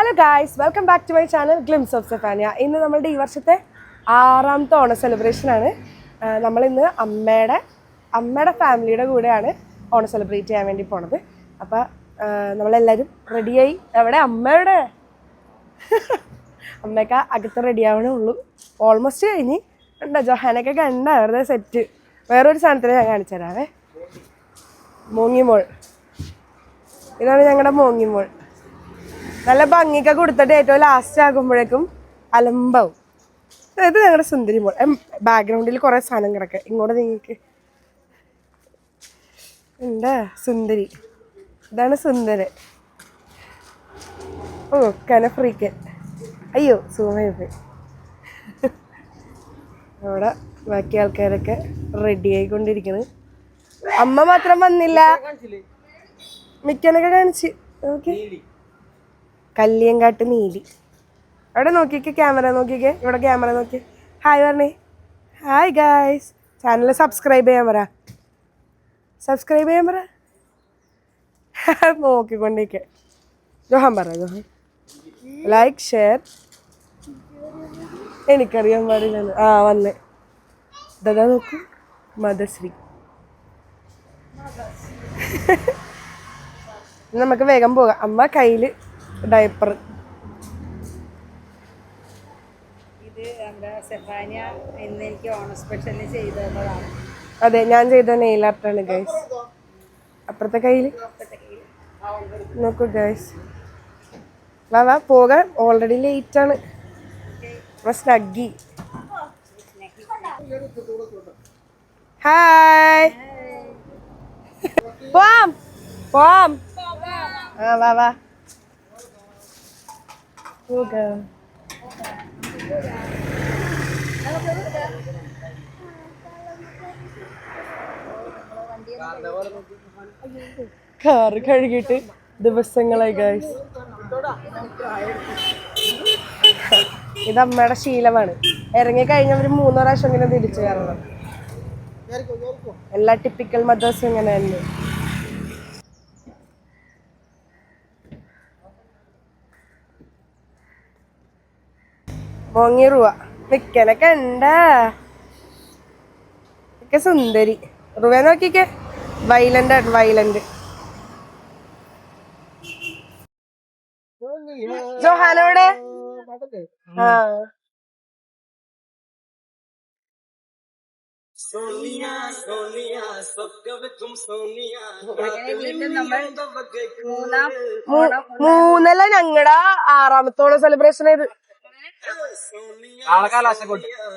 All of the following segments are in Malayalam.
Hello guys welcome back to my channel glimpse of Sefania ഇന്ന് നമ്മളുടെ ഈ വർഷത്തെ ആറാമത്തെ ഓണ നമ്മൾ ഇന്ന് അമ്മയുടെ അമ്മയുടെ ഫാമിലിയുടെ കൂടെയാണ് ഓണം സെലിബ്രേറ്റ് ചെയ്യാൻ വേണ്ടി പോണത്. അപ്പോൾ നമ്മളെല്ലാവരും റെഡിയായി എവിടെ? അമ്മയുടെ? അമ്മയൊക്കെ അകത്ത് റെഡി ആവണേ ഉള്ളൂ. ഓൾമോസ്റ്റ് കഴിഞ്ഞ്. ഉണ്ടോ ജൊഹാനൊക്കെ കണ്ട വെറുതെ സെറ്റ് വേറൊരു സാധനത്തിന് ഞാൻ കാണിച്ചു തരാവേ മോങ്ങിമോൾ. ഇതാണ് ഞങ്ങളുടെ മോങ്ങിമോൾ. നല്ല ഭംഗിയൊക്കെ കൊടുത്തിട്ട് ഏറ്റവും ലാസ്റ്റ് ആകുമ്പോഴേക്കും അലമ്പാവും. ഇത് ഞങ്ങളുടെ സുന്ദരി മോൾ. ബാക്ക്ഗ്രൗണ്ടിൽ കുറേ സാധനം കിടക്കുക ഇങ്ങോട്ട് നിങ്ങൾക്ക് എന്താ? സുന്ദരി. ഇതാണ് സുന്ദരൻ. ഓ കന ഫ്രീക്കൻ. അയ്യോ സുഖമായി പോയി. അവിടെ ബാക്കി ആൾക്കാരൊക്കെ റെഡി ആയിക്കൊണ്ടിരിക്കണ്. അമ്മ മാത്രം വന്നില്ല. മിക്കനൊക്കെ കാണിച്ച്. ഓക്കെ കല്ലിയങ്കാട്ട് നീലി. അവിടെ നോക്കിക്കേ ക്യാമറ നോക്കിക്കേ. ഇവിടെ ക്യാമറ നോക്കി. ഹായ് പറഞ്ഞേ. ഹായ് ഗായ്സ് ചാനൽ സബ്സ്ക്രൈബ് ചെയ്യാൻ പറ. സബ്സ്ക്രൈബ് ചെയ്യാൻ പറ. നോക്കിക്കൊണ്ടിരിക്കെ. ജോഹാൻ പറ ജോഹൻ ലൈക്ക് ഷെയർ എനിക്കറിയാൻ പാടില്ല ആ വന്നേ. ദാ നോക്കൂ? മദശ്രീ. നമുക്ക് വേഗം പോകാം. അമ്മ കയ്യിൽ ഡയപ്പർ. ഇത് നമ്മുടെ സെഫാനിയ ഇന്ന് എനിക്ക് ഓണ സ്പെഷ്യൽ ചെയ്തു അതെ ഞാൻ ചെയ്ത നെയിൽ ആർട്ടാണ് ഗൈസ് അപ്പുറത്തെ കയ്യിൽ നോക്കൂ ഗൈസ് വാ വാ പോകാൻ ഓൾറെഡി ലേറ്റ് ആണ്. സ്നഗ്ഗി ഹായ് പോം പോം ആ വാ വാ. പോകാം കാറ് കഴുകിയിട്ട് ദിവസങ്ങളായി ഗൈസ് ഇത് അമ്മയുടെ ശീലമാണ്. ഇറങ്ങി ഒരു മൂന്ന് പ്രാവശ്യം ഇങ്ങനെ തിരിച്ചു കയറണം. എല്ലാ ടിപ്പിക്കൽ മദേഴ്സും ഇങ്ങനെ തന്നെ. മോങ്ങി റൂവ മിക്കനൊക്കെ ഉണ്ടാ ഒക്കെ സുന്ദരി. റുവ നോക്കിക്കേ. വൈലന്റ് ആണ് വൈലന്റ്. ജോഹാനോടെ ആ. മൂന്നല്ല ഞങ്ങളുടെ ആറാമത്തോളം സെലിബ്രേഷൻ ചെയ്ത്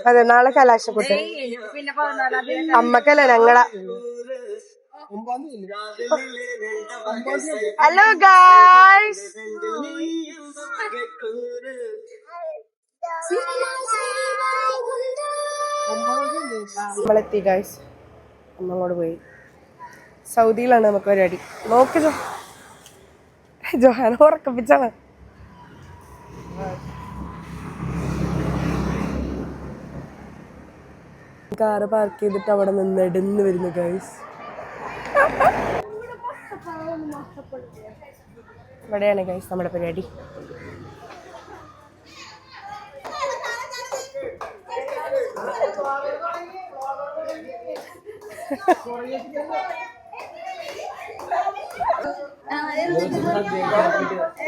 അതെ നാളെ കലാശക്കൂട്ട്. അമ്മക്കല്ല ഞങ്ങളെ? ഹലോ ഗായ്സ് നമ്മളെത്തി ഗായ്സ് നമ്മളോട് പോയി. സൗദിയിലാണ് നമുക്ക് പരിപാടി നോക്ക് ജോഹാന ഉറക്കപ്പിച്ചാണ്. കാറ് പാർക്ക് ചെയ്തിട്ട് അവിടെ നിന്ന് നെടുന്ന് വരുന്നു ഗൈസ് ഇവിടെയാണ് ഗൈസ് നമ്മുടെ പരിപാടി.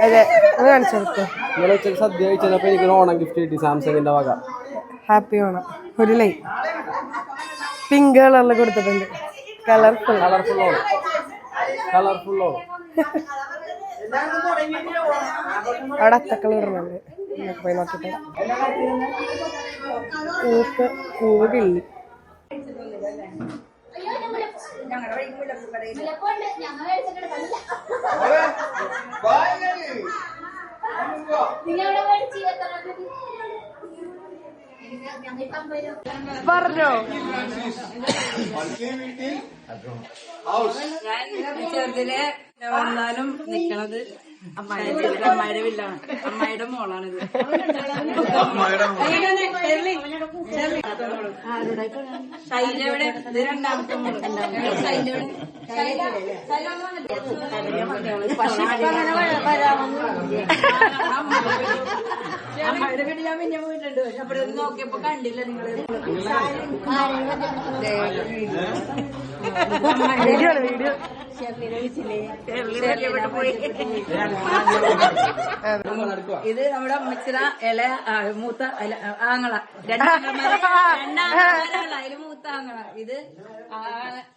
അതെ അത് കാണിച്ചു കൊടുക്കോ. സദ്യ കഴിച്ചപ്പോൾ എനിക്കൊരു ഓണം ഗിഫ്റ്റ് കിട്ടി സാംസങ്ങിന്റെ വക. ഹാപ്പി ഓണം. ഒരു ലൈ. പിങ്ക് കളറിൽ കൊടുത്തിട്ടുണ്ട് കളർഫുൾ കളർഫുള്ളോ കളർഫുള്ളോ അവിടെ അത്തക്കൾ ഇടുന്നുണ്ട് നമുക്ക് പോയി നോക്കിട്ട് പൂക്ക് പൂവ് കടയിൽ ഞങ്ങളുടെ വഴിക്ക് മുല്ലപ്പൂക്കടയിൽ പറഞ്ഞോ ഞാൻ ചെറുതിലെ വന്നാലും നിക്കണത് അമ്മായിയുടെ അമ്മായിയുടെ വില്ലാണ് അമ്മായിയുടെ മോളാണിത്. ശൈല എവിടെ ഇത് രണ്ടാമത്തെ മോൾ. ശൈല എവിടെ പക്ഷെ അങ്ങനെ വരാമെന്ന് അമ്മയുടെ വീട് ഞാൻ പിന്നെ പോയിട്ടുണ്ട്. പക്ഷെ അവിടെ നിന്ന് നോക്കിയപ്പോ കണ്ടില്ല നിങ്ങൾ. Video video. ഇത് നമ്മുടെ അമ്മച്ചിറ ഇല മൂത്ത ആങ്ങള. രണ്ടാങ്ങള മൂത്ത ആങ്ങള. ഇത് ആ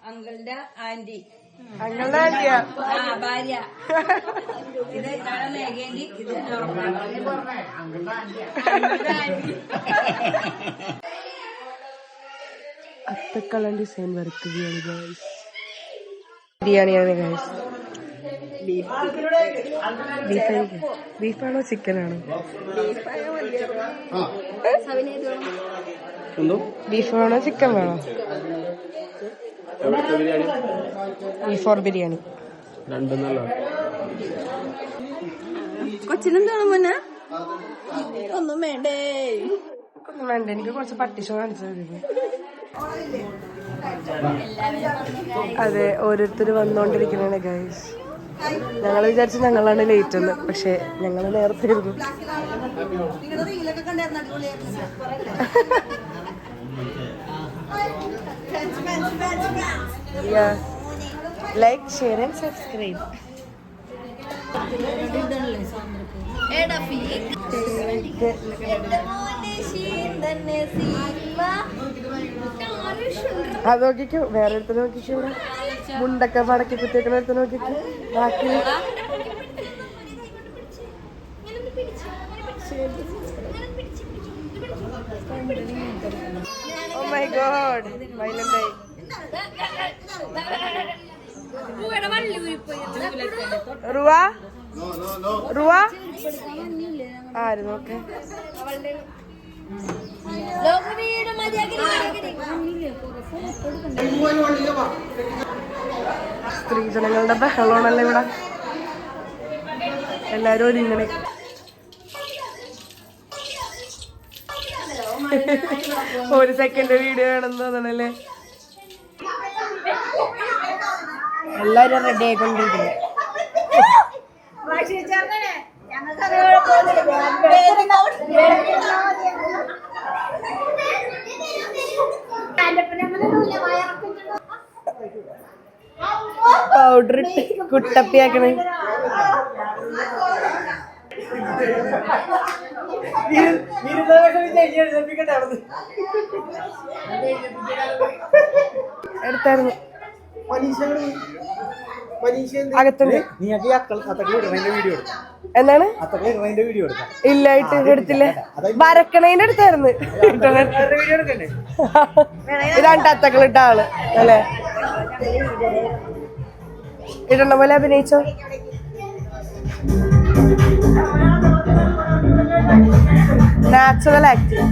അങ്കിളിന്റെ ആന്റി. ആന്റിയാ? ഭാര്യ. ഇത് മേഘേന്റി. ഇത് അത്തക്കള്ളൻ ഡിസൈൻ വർക്ക് ബിരിയാണി ഗൈസ് ബിരിയാണിയാണ് ഗൈസ് ബീഫ് ബീഫാണോ ചിക്കനാണോ ബീഫ് വേണോ ചിക്കൻ വേണോ ബീഫ് ഓർ ബിരിയാണി? കൊച്ചിനെന്താണ് മോനെ? ഒന്നും വേണ്ടേ. ഒന്നും വേണ്ട എനിക്ക് കുറച്ച് പട്ടിഷോ കാണിച്ചത് അതെ ഓരോരുത്തർ വന്നോണ്ടിരിക്കുന്നതാണ് ഗൈസ് ഞങ്ങൾ വിചാരിച്ചു ഞങ്ങളാണ് ലേറ്റ് എന്ന് പക്ഷെ ഞങ്ങൾ നേരത്തെ ഇരുന്നു. ലൈക്ക് ഷെയർ ആൻഡ് സബ്സ്ക്രൈബ് അത് നോക്കിക്കോ. വേറെ അടുത്ത് നോക്കിക്കോ ഇവിടെ. മുണ്ടൊക്കെ മടക്കി കുത്തിയേക്കണ അടുത്ത് നോക്കിക്കോ. ബാക്കി. ഓ മൈ ഗോഡ് വൈലന്റായി റുവ റുവ ആര് നോക്ക് സ്ത്രീജനങ്ങളുടെ ബഹളമാണല്ലോ ഇവിടെ. എല്ലാരും ഒരുങ്ങനെ ഒരു സെക്കൻഡ് വീഡിയോ വേണമെന്ന് തോന്നണല്ലേ? എല്ലാരും റെഡി ആയിക്കൊണ്ടിരിക്കുന്നു. പൗഡർ ഇട്ട് കുട്ടപ്പിയാക്കണേ. എടുത്തായിരുന്നു. അകത്തുണ്ട്. എന്താണ്? ഇല്ല ഇട്ട് എടുത്തില്ല വരക്കണേന്റെ അടുത്തായിരുന്നു. വീഡിയോ അത്തക്കളിട്ട ആൾ അല്ലേ? ഇടണ പോലെ അഭിനയിച്ചോ? നാച്ചുറൽ ആക്ടിങ്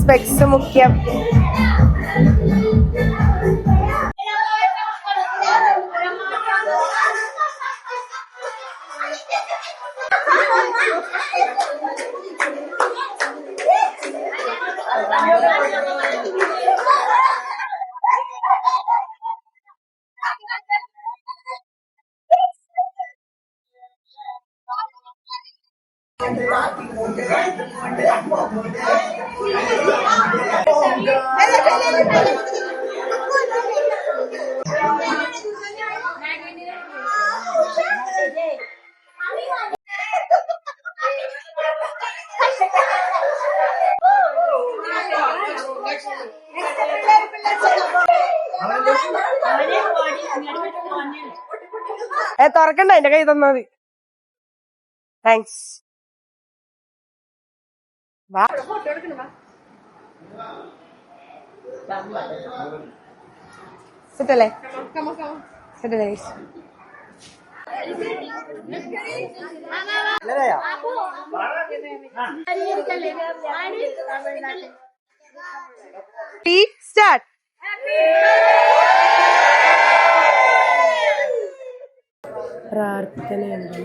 സ്പെക്സ് മുഖ്യം. ഏ തുറക്കണ്ട എന്റെ കൈ തന്നാ മതി. താങ്ക്സ് വാ. സെറ്റല്ലേ? സെറ്റല്ലേ? സ്റ്റാർട്ട് പ്രാർത്ഥനയുണ്ട്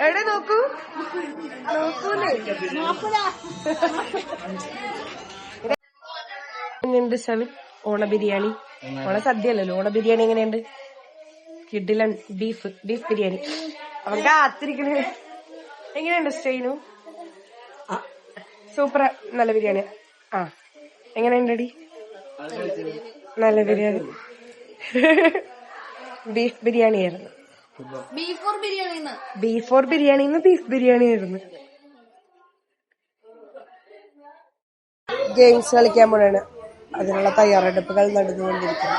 എവിടെ നോക്കൂ? നോക്കൂലേ. എങ്ങനെയുണ്ട് ഷവിൻ ഓണ ബിരിയാണി. ഓണ സദ്യ അല്ലല്ലോ ഓണ ബിരിയാണി എങ്ങനെയുണ്ട്? കിഡിലൻ ബീഫ് ബീഫ് ബിരിയാണി. അവൻ കാത്തിരിക്കണേ. എങ്ങനെയുണ്ട് സ്റ്റെയിനു സൂപ്പർ നല്ല ബിരിയാണി ആ. എങ്ങനെയുണ്ടടി നല്ല ബിരിയാണി. ബീഫ് ബിരിയാണി ആയിരുന്നു beef or biryani beef or biryani beef biryani ആയിരുന്നു ഗെയിംസ് കളിക്കാൻ പോണാണ്. അതിനുള്ള തയ്യാറെടുപ്പുകൾ നടന്നുകൊണ്ടിരിക്കുന്നു.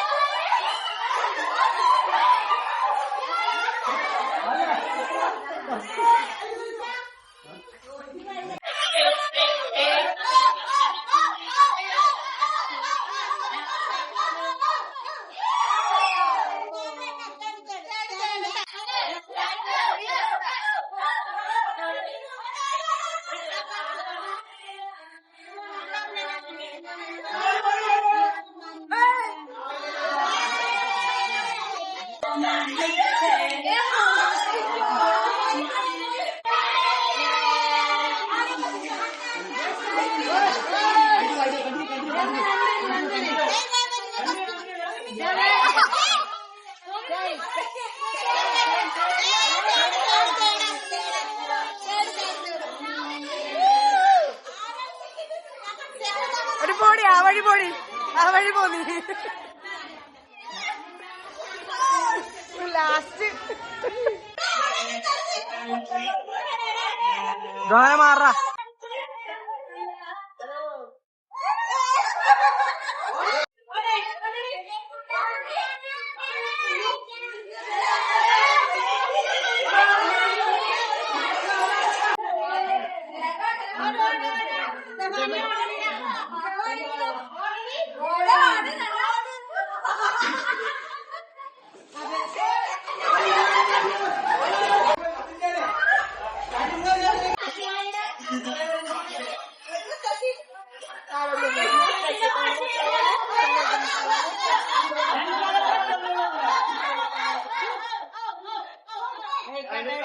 പോടി ആ വഴി പോടി. ആ വഴി പോന്നി. ലാസ്റ്റ്. മാറാ. Kannan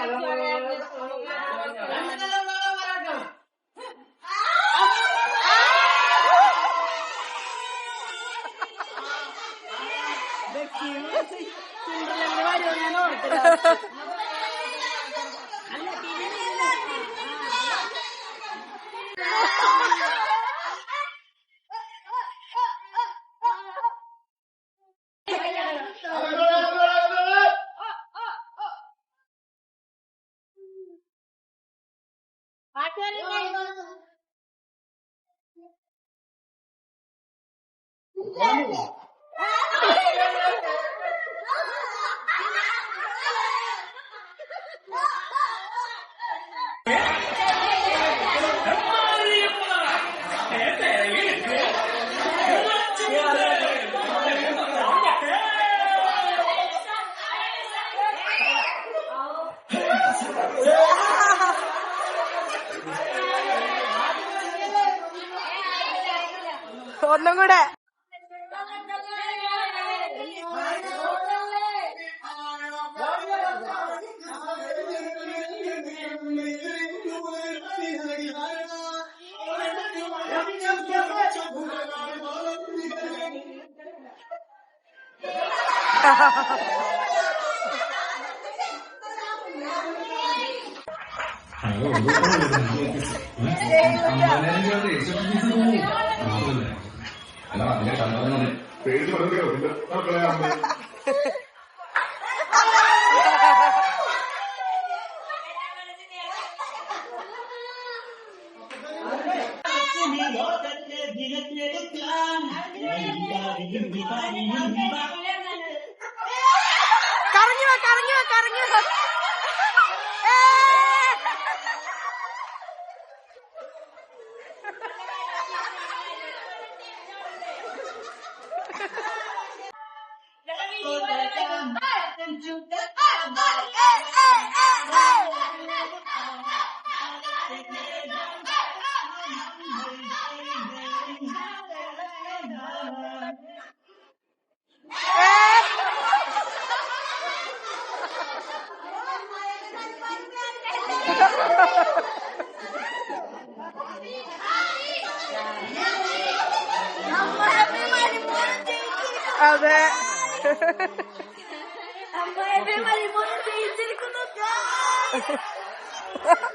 Thank you. Ha ha ha!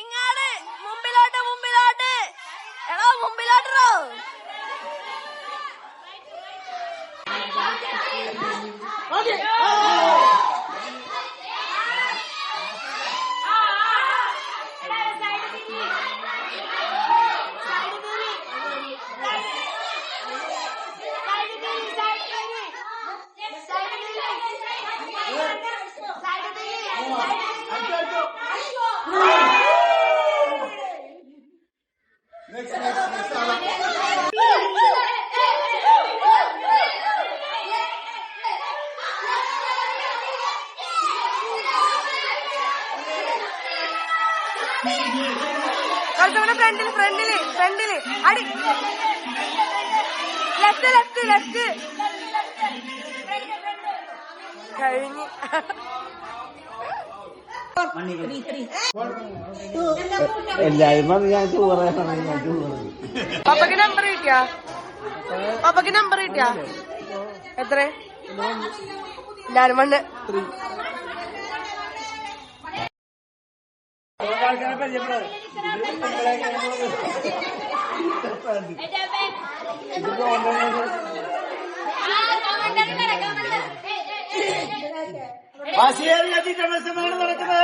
ഇങ്ങാട് ഇങ്ങാട് മുമ്പിലോട്ട് മുമ്പിലോട്ട് എടോ മുമ്പിലോട്ടോ കഴിഞ്ഞ്. എല്ലാരും ഞാൻ ടൂറ് ഞാൻ ടൂറ് പപ്പക്ക് നമ്പർ കിട്ടിയാ? പപ്പക്ക് നമ്പർ കിട്ടിയാ? എത്ര? ಆಶಿಯಲ್ಲಿ ಅತಿ ಸಮಸ್ಯೆ ಮಾಡಿ ಬರುತ್ತದೆ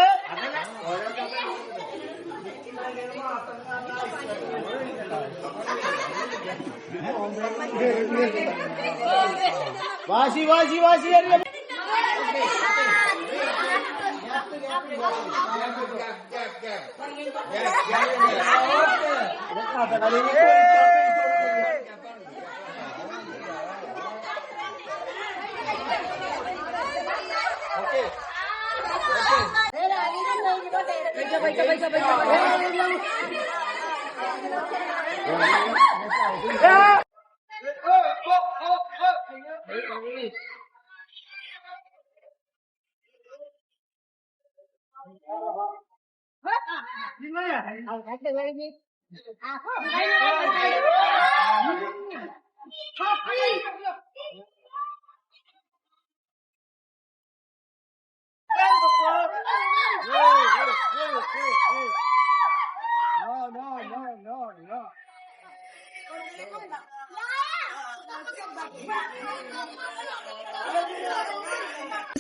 ವಾಸಿ ವಾಸಿ ವಾಸಿಯಲ್ಲಿ ಅದರಲ್ಲಿ Happy! fell before. Yes, yes, yes, yes, yes. No, no, no, no, no.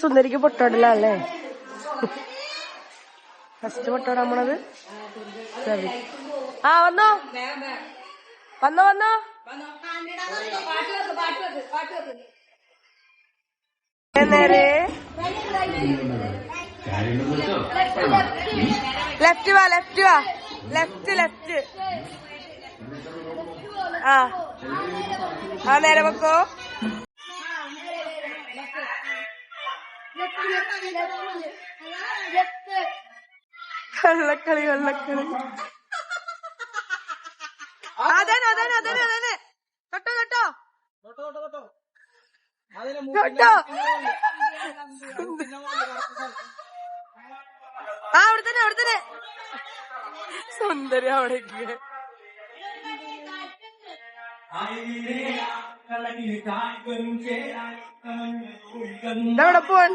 സുന്ദരിക്ക് പൊട്ടോടല്ലേ ഫസ്റ്റ് പൊട്ടോട നമ്മളത് സരി ആ വന്നോ വന്നോ വന്നോ നേരെ ലെഫ്റ്റ് വാ ലെഫ്റ്റ് വാ. ലെഫ്റ്റ് ലെഫ്റ്റ് ആ. ആ നേരെ വെക്കോ കള്ളക്കളി കള്ളക്കളി. അതന്നെ അതന്നെ അതന്നെ അതന്നെ. തൊട്ടോ തൊട്ടോ. തൊട്ടോ ആ അവിടെ തന്നെ അവിടെ തന്നെ. സുന്ദരി അവിടേക്ക്. ഇതെവിടെ പോവാൻ.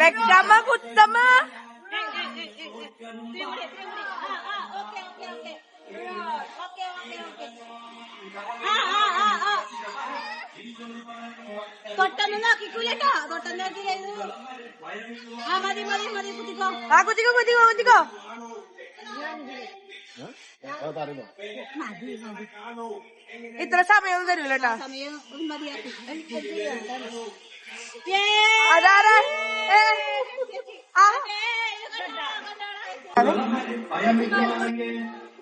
വെക്കമ്മ കുത്തമ്മ. തൊട്ടൊന്നും നോക്കിക്കൂലട്ടോ തൊട്ടൊന്നും നോക്കില്ല ആ മതി മതി മതി കുത്തിക്കോ ആ കുത്തിക്കോ കുത്തിക്കോ കുത്തിക്കോ ഇത്ര സമയമൊന്നും തരൂല കേട്ടാ സമയം മതിയാക്കി അതാരാ ഏ, ആ. അടുത്ത ആൾ ഏ, ഏ,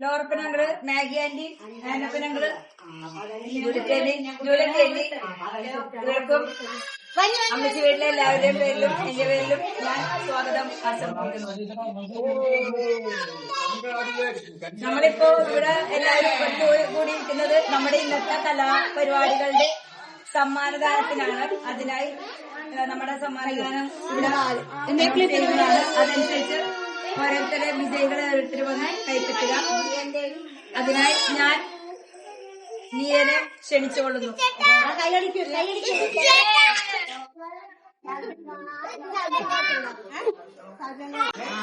ലോറപ്പനങ്ങൾ മാഗി ആന്റി ആനപ്പനങ്ങൾ ജൂലത്തേണ്ടി ഇവർക്കും അമ്മച്ചി വീട്ടിലെ എല്ലാവരുടെയും പേരിലും എന്റെ പേരിലും ഞാൻ സ്വാഗതം ആശംസിക്കുന്നു. നമ്മളിപ്പോ ഇവിടെ എല്ലാവരും കൂടി കൂടിയിരിക്കുന്നത് നമ്മുടെ ഇന്നത്തെ കലാപരിപാടികളുടെ സമ്മാനദാനത്തിനാണ്. അതിനായി നമ്മുടെ സമ്മാനദാനം ഇവിടെ അതനുസരിച്ച് ഓരോരുത്തരെ വിജയികളെ ഓരോരുത്തർ വന്ന് കൈപ്പറ്റുക. അതിനായി ഞാൻ നീയനെ ക്ഷണിച്ചുകൊള്ളുന്നു.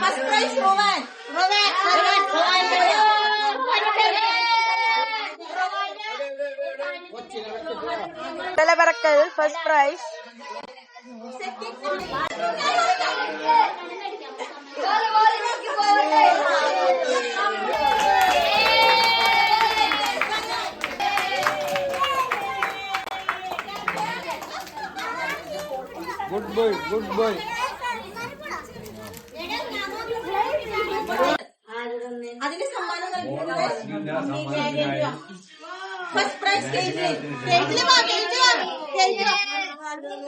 ഫസ്റ്റ് പ്രൈസ് റോവാൻ നിലവിറക്കൽ first prize good boy good boy അതിന് സമ്മാനം നൽകുന്നത് ഫസ്റ്റ് പ്രൈസ് കേറ്റിൽ കേറ്റിൽ വാ കേറ്റിൽ വാ കേറ്റിൽ അതിന്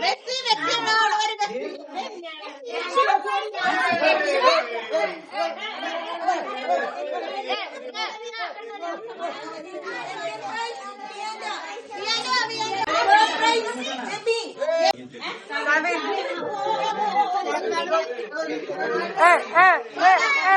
വ്യക്തി ഏ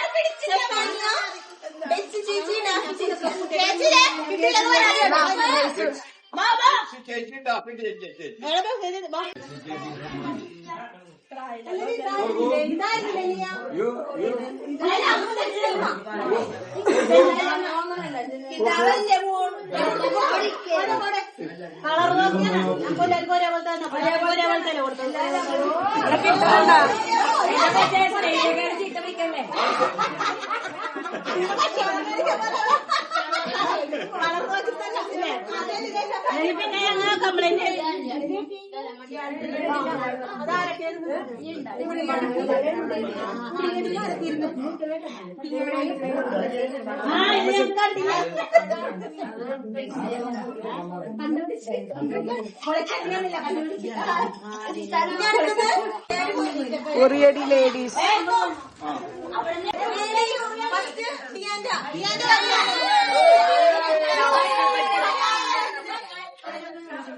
ഒരേപോലെ തന്നെ ഒരേപോലെ തന്നെ കൊടുത്തു കളർ നോക്കി തന്നെ പിന്നെ കംപ്ലൈന്റ് ഉറിയടി ലേഡീസ് ഉറിയടി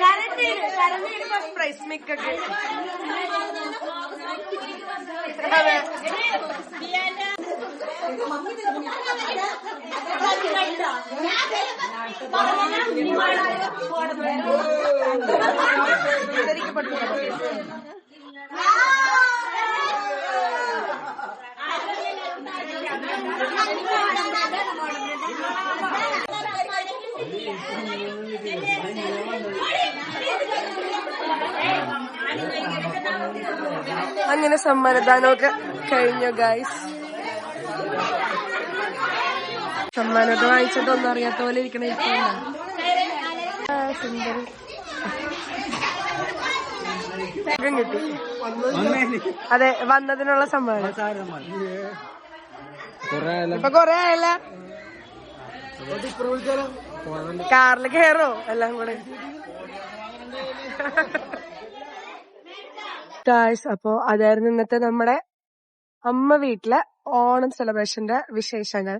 കരണ്ടീട് കരണ്ടീട് ഫസ്റ്റ് പ്രൈസ് മിക്കൊക്കെ അതെ ശരിക്കും അങ്ങനെ സമ്മാനദാനമൊക്കെ കഴിഞ്ഞു ഗൈസ് സമ്മാനമൊക്കെ വായിച്ചിട്ട് ഒന്നും അറിയാത്ത പോലെ ഇരിക്കണ സുന്ദരി. കിട്ടി. അതെ വന്നതിനുള്ള സമ്മാനം. ഇപ്പൊ കൊറേ ആയല്ല. കാറിൽ കയറോ എല്ലാം കൂടെ. ഗായ്സ് അപ്പോ അതായിരുന്നു ഇന്നത്തെ നമ്മുടെ അമ്മ വീട്ടിലെ ഓണം സെലിബ്രേഷന്റെ വിശേഷങ്ങൾ.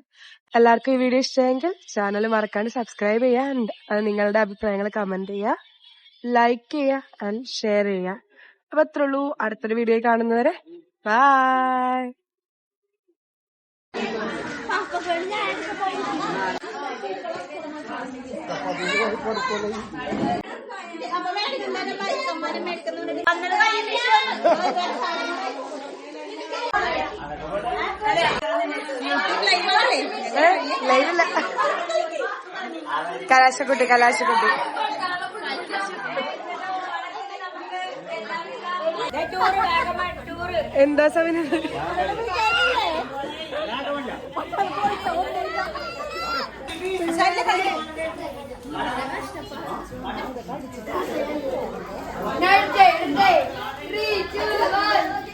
എല്ലാവർക്കും ഈ വീഡിയോ ഇഷ്ടമെങ്കിൽ ചാനൽ മറക്കാണ്ട് സബ്സ്ക്രൈബ് ചെയ്യുക ആൻഡ് നിങ്ങളുടെ അഭിപ്രായങ്ങൾ കമന്റ് ചെയ്യുക. ലൈക്ക് ചെയ്യുക ആൻഡ് ഷെയർ ചെയ്യുക. അപ്പൊ അത്രേ ഉള്ളൂ. അടുത്തൊരു വീഡിയോ കാണുന്നവരെ ബായ് അപ്പൊ കലാശക്കുട്ടി കലാശക്കുട്ടി. എന്താ സമയം ശരി நன்றி நன்றி